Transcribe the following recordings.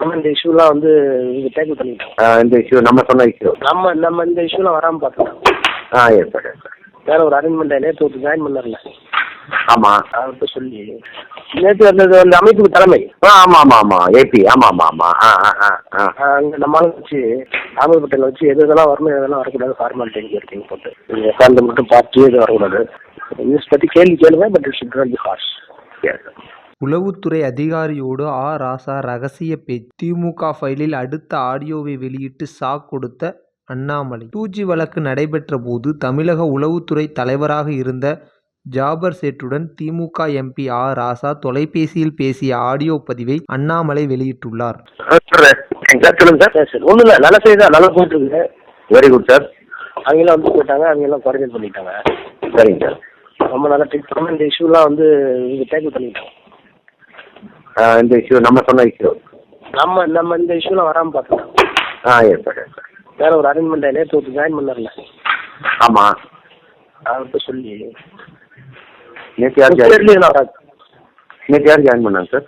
நம்ம இந்த இஷ்யூலாம் வந்து இங்கே டேக்கிள் பண்ணிட்டோம். இந்த இஷ்யூ நம்ம சொன்ன இஷ்யூ நம்ம நம்ம இந்த இஷ்யூலாம் வராமல் பார்த்துட்டோம் ஆ எஸ் சார் வேற ஒரு அரேஞ்ச்மெண்ட் நேற்று ஒருத்தர் ஜாயின் பண்ணார்ல. ஆமாம் அவர்கிட்ட சொல்லி நேற்று வந்தது அந்த அமைப்புக்கு தலைமை. ஆ ஆமாம் ஆமாம் ஆமாம் ஏபி ஆமாம் ஆமாம் ஆமாம் ஆ ஆ ஆ ஆ. அங்கே நம்ம ஆளுங்க வச்சு தாமல் பட்டேல் வச்சு எது இதெல்லாம் வரணும் எதெல்லாம் வரக்கூடாது ஃபார்மாலிட்டி எங்கே இருக்கீங்க போட்டு. நீங்கள் உட்காந்து மட்டும் பார்த்து எது வரக்கூடாது. நியூஸ் பற்றி கேள்வி கேளுங்க but it should not be harsh உளவுத்துறை அதிகாரியோடு ஆ. ராசா ரகசிய பேச்சு. திமுக ஃபைலில் அடுத்த ஆடியோவை வெளியிட்டு ஷாக் கொடுத்த அண்ணாமலை. டூ ஜி வழக்கு நடைபெற்ற போது தமிழக உளவுத்துறை தலைவராக இருந்த ஜாபர் சேட்டுடன் திமுக எம்பி ஆ. ராசா தொலைபேசியில் பேசிய ஆடியோ பதிவை அண்ணாமலை வெளியிட்டுள்ளார். நல்ல செய்தி நல்லா போயிட்டு வெரி குட் சார் அவங்கெல்லாம் வந்து போயிட்டாங்க. அவங்கெல்லாம் குவாரண்டைன் பண்ணிட்டாங்க. சரிங்க சார் ரொம்ப நல்லா ட்ரீட் இந்த இஷ்யூலாம் வந்து டேக்கிள் பண்ணிட்டோம் ஆ, இந்த இஷ்யூ நம்ம சொன்ன இஷ்யூ நம்ம நம்ம இந்த இஷ்யூலாம் வராமல் பார்த்துட்டோம் ஆ எஸ் சார் எஸ் சார் வேற ஒரு அரேஞ்ச்மெண்ட் நேற்று ஒருத்தர் ஜாயின் பண்ணார்ல. ஆமாம் அவர்கிட்ட சொல்லி. நேற்று யார் ஜாயின் நேற்று யார் ஜாயின் பண்ணாங்க சார்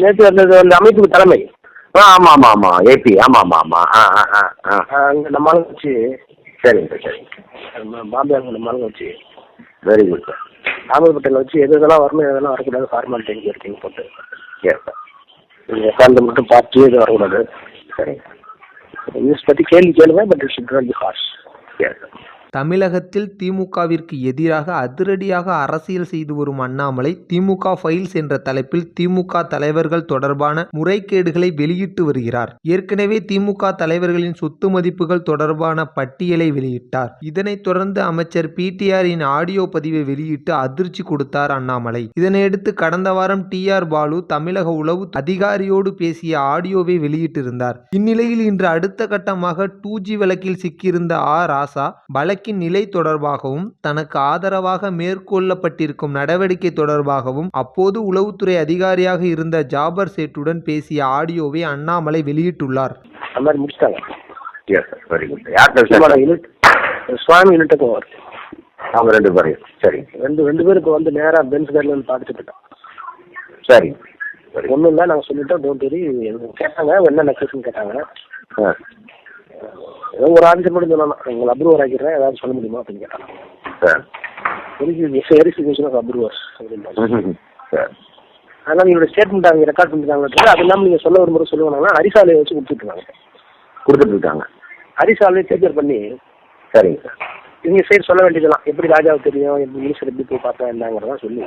நேற்று அந்த அமைப்புக்கு தலைமை. ஆ ஆமாம் ஆமாம் ஆமாம் ஏபி ஆமாம் ஆமாம் ஆமாம் ஆ ஆ ஆ ஆ. அங்கே நம்ம ஆளுங்க வச்சு சரிங்க சார் சரிங்க. நம்ம பாம்பே அங்கே நம்ம ஆளுங்க வச்சு வெரி குட் சார் தாமல் பட்டேல் வச்சு எது இதெல்லாம் வரணும் எதெல்லாம் வரக்கூடாது ஃபார்மாலிட்டி எங்கே இருக்கீங்க போட்டு. சார் நீங்கள் உட்காந்து மட்டும் பார்த்து எது வரக்கூடாது. சரிங்க நியூஸ் பற்றி கேள்வி கேளுங்க but it should not be harsh sir தமிழகத்தில் திமுகவிற்கு எதிராக அதிரடியாக அரசியல் செய்து வரும் அண்ணாமலை திமுக ஃபைல்ஸ் என்ற தலைப்பில் திமுக தலைவர்கள் தொடர்பான முறைகேடுகளை வெளியிட்டு வருகிறார். ஏற்கனவே திமுக தலைவர்களின் சொத்து மதிப்புகள் தொடர்பான பட்டியலை வெளியிட்டார். இதனைத் தொடர்ந்து அமைச்சர் பிடிஆரின் ஆடியோ பதிவை வெளியிட்டு அதிர்ச்சி கொடுத்தார் அண்ணாமலை. இதனையடுத்து கடந்த வாரம் டி. ஆர். பாலு தமிழக உளவு அதிகாரியோடு பேசிய ஆடியோவை வெளியிட்டிருந்தார். இந்நிலையில் இன்று அடுத்த கட்டமாக டூ ஜி வழக்கில் சிக்கியிருந்த ஆ. ராசா வழக்கின் நிலை தொடர்பாகவும் தனக்கு ஆதரவாக மேற்கொள்ளப்பட்டிருக்கும் நடவடிக்கை தொடர்பாகவும் அப்போது உளவுத்துறை அதிகாரியாக இருந்த ஜாபர் சேட்டுடன் பேசிய ஆடியோவை அண்ணாமலை வெளியிட்டுள்ளார். சார் சுவாமி யூனிட்டுக்கும் அவங்க ரெண்டு பேரையும் ரெண்டு இப்போ வந்து நேராக பென்ஸ் கார்டில் வந்து சரி. சரி. ஒன்றும் இல்லை நாங்கள் சொல்லிட்டோம் டோன்ட் வெரி கேட்டாங்க என்ன நெக்ஸஸ்ன்னு கேட்டாங்க. ஏதோ ஒரு ஆன்சர் மட்டும் சொல்லலாம் உங்களை அப்ரூவர் ஆக்கிடுறேன். ஏதாவது சொல்ல முடியுமா அப்படின்னு கேட்டாங்க அப்படின்றாங்க ம்ஹும். சார். அதனால் என்னோட ஸ்டேட்மெண்ட் அவங்க ரெக்கார்ட் பண்ணிருக்காங்க அது இல்லாமல் நீங்கள் சொல்ல முறை சொல்லுவாங்கன்னா அரிசாலையை வச்சு கொடுத்துருக்காங்க கொடுத்துட்டு இருக்காங்க அரிசாலையை டேக்கர் பண்ணி சரிங்க சார். இவங்க சைடு சொல்ல வேண்டியதெல்லாம் எப்படி ராஜாவுக்கு தெரியும் எப்படி மினிஸ்டர் எப்படி போய் பார்த்தா என்னங்கிறதா சொல்லி.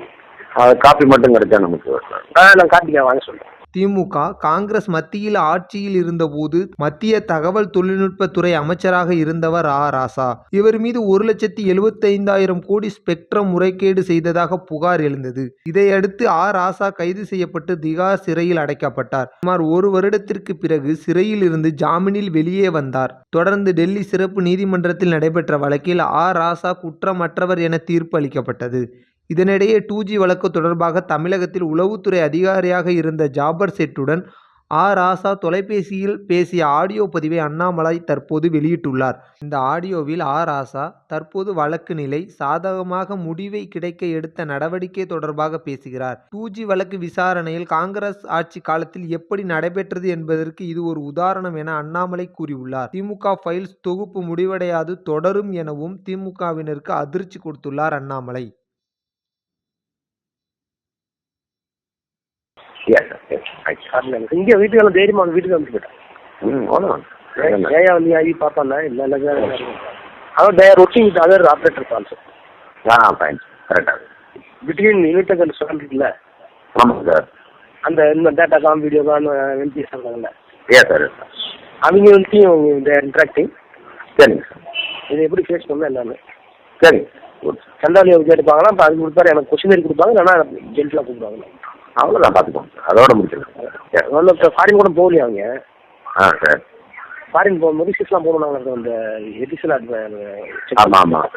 காப்பி மட்டும் கிடைச்சா நமக்கு ஆ நான் கார்த்திகா வாங்க சொல்கிறேன் திமுக காங்கிரஸ் மத்தியில் ஆட்சியில் இருந்தபோது மத்திய தகவல் தொழில்நுட்பத்துறை அமைச்சராக இருந்தவர் ஆ. ராசா. இவர் மீது ஒரு லட்சத்தி எழுபத்தைந்தாயிரம் கோடி ஸ்பெக்ட்ரம் முறைகேடு செய்ததாக புகார் எழுந்தது. இதையடுத்து ஆ. ராசா கைது செய்யப்பட்டு திகார் சிறையில் அடைக்கப்பட்டார். சுமார் ஒரு வருடத்திற்கு பிறகு சிறையில் இருந்து ஜாமீனில் வெளியே வந்தார். தொடர்ந்து டெல்லி சிறப்பு நீதிமன்றத்தில் நடைபெற்ற வழக்கில் ஆ. ராசா குற்றமற்றவர் என தீர்ப்பு அளிக்கப்பட்டது இதனிடையே டூ ஜி வழக்கு தொடர்பாக தமிழகத்தில் உளவுத்துறை அதிகாரியாக இருந்த ஜாபர் செட்டுடன் ஆ. ராசா தொலைபேசியில் பேசிய ஆடியோ பதிவை அண்ணாமலை தற்போது வெளியிட்டுள்ளார். இந்த ஆடியோவில் ஆ. ராசா தற்போது வழக்கு நிலை சாதகமாக முடிவை கிடைக்க எடுத்த நடவடிக்கை தொடர்பாக பேசுகிறார். டூ ஜி வழக்கு விசாரணையில் காங்கிரஸ் ஆட்சி காலத்தில் எப்படி நடைபெற்றது என்பதற்கு இது ஒரு உதாரணம் என அண்ணாமலை கூறியுள்ளார். திமுக ஃபைல்ஸ் தொகுப்பு முடிவடையாது தொடரும் எனவும் திமுகவினருக்கு அதிர்ச்சி கொடுத்துள்ளார் Annamalai yes sir yes right இங்கே வீட்டுக்கு எல்லாம் தைரியமாக அவங்க வீட்டுக்கு வந்து போயிட்டான்? ஏயா வந்து ஐ பார்ப்பாங்க இல்லை இல்லை there working with other operators also ah fine கரெக்டாக பிட்வீன் யூனிடெக் அண்ட் ஸ்டாண்ட் இருக்குல்ல ஆமாங்க சார் அந்த இந்த data com video com MBS இருக்காங்கல்ல? எஸ் சார் அவங்க வந்து தேர் இன்ட்ராக்டிங் சரிங்க சார் இதை எப்படி ஃபேஸ் பண்ணலாம் எல்லாமே? சார் சண்டாளி கேட்டுப்பாங்கன்னா அப்போ அது கொடுப்பாரு. எனக்கு கொஸ்டின் கொடுப்பாங்க. இல்லைன்னா ஜென்டலாக கூப்பிடுவாங்க அவ்வளோதான் பார்த்துக்கோங்க அதோட முடிச்சிருக்கோம் எஸ் ஒன்றும் ஃபாரின் கூட போகலையா அவங்க? ஆ சார். ஃபாரின் போகும்போது சிஸ்லாம் போகணும் நாங்கள் அந்த எடிஷனல் ஆமாம் ஆமாம்